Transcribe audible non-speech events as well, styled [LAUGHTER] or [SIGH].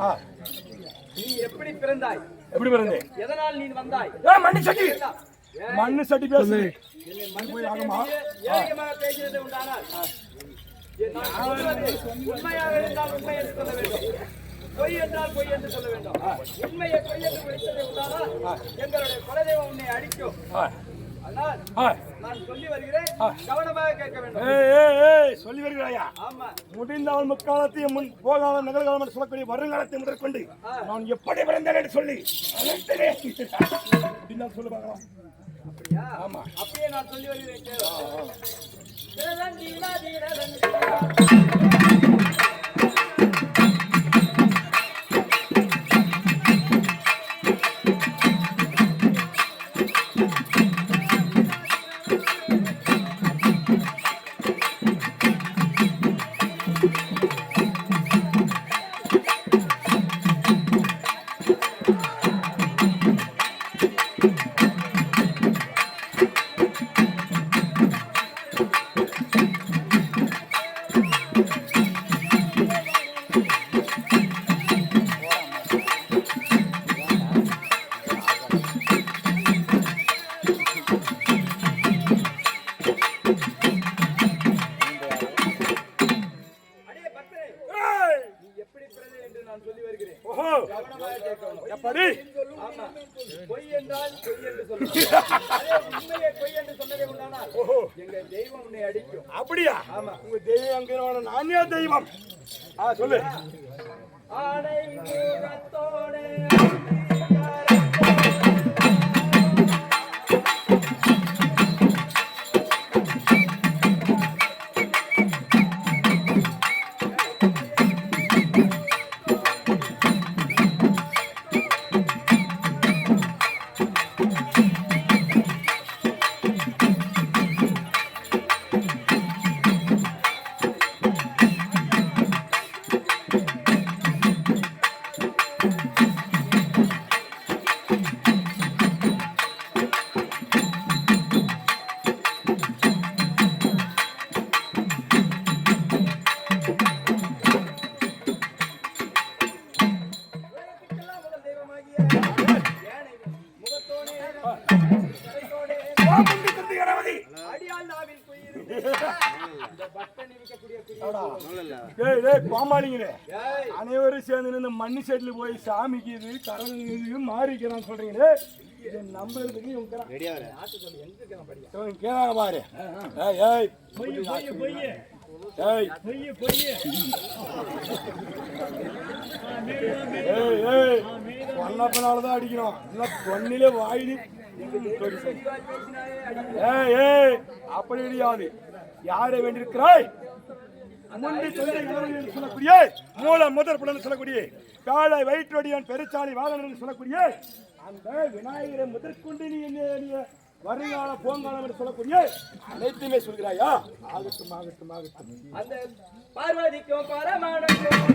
ஆ, நீ எப்படி பிறந்தாய்? எப்படி பிறந்தேன்? எதனால் நீ வந்தாய்? ஏ மண்ணு சட்டி. மண்ணு சட்டி பேசு. ஏகமாக பேசியது உண்டானால் உண்மையாக இருந்தால் உண்மை என்று சொல்ல வேண்டும். பொய் என்றால் பொய் என்று சொல்ல வேண்டும். உண்மையை பொய் என்று வைத்ததை உண்டானால் எங்களுடைய குலதெய்வம் உன்னை அடிக்கும் சொல்லி வருகிறாயா? ஆமா. முடிந்தால் முக்காலத்தையும் முன் போகாத நிகழ்காலம் என்று சொல்லக்கூடிய வருங்காலத்தை முதற்கொண்டு நான் எப்படி பிறந்தேன் என்று சொல்லி முடிந்தால் சொல்லு பார்க்கலாம். ஆமா. அப்படியே நான் சொல்லி வருகிறேன் கேளு. திரதண்டீனா எப்படி என்று நான் சொல்லி வருகிறேன். எப்படி பொய் என்றால் பொய் என்று [LAUGHS] அதே உண்மையை பொய் என்று சொன்னதை உண்டானால் ஓஹோ. எங்க தெய்வம் உன்னை அடிக்கும். அப்படியா? ஆமா. உங்க தெய்வம் நானே தெய்வம். ஆ சொல்லு. ஆடை முகத்தோடே அடியால் நாவில் [LAUGHS] இந்த இருக்கக்கூடிய ஏய். அனைவரும் சேர்ந்து இந்த மண்ணு செட்டில் போய் சாமிக்கு இது கரங்க இது மாறிக்கிறான்னு சொல்றீங்களே. இதை நம்புறதுக்கு இவங்க கேட்காங்க பாரு. ஏய் ஏய். ஏய். ஏய் ஏய். பொன்னப்பனாலதான் அடிக்கணும் இல்லை பொண்ணிலே வாயிலி தெளிவாய் பேசினாயே அடி அப்படி கிடையாது யாரை வேண்டியிருக்கிறாய்? முந்தி சொல்ல என்று சொல்லக்கூடிய மூல முதற் புலன் சொல்லக்கூடிய காலை வயிற்றொடியான் பெருச்சாளி வாகனம் சொல்லக்கூடிய அந்த விநாயகரை முதற்கொண்டு நீ என்ன வருங்கால போங்காலம் என்று சொல்லக்கூடிய அனைத்துமே சொல்கிறாயா? ஆகட்டும் ஆகட்டும் ஆகட்டும். அந்த பார்வதிக்கும் பரமானுக்கும்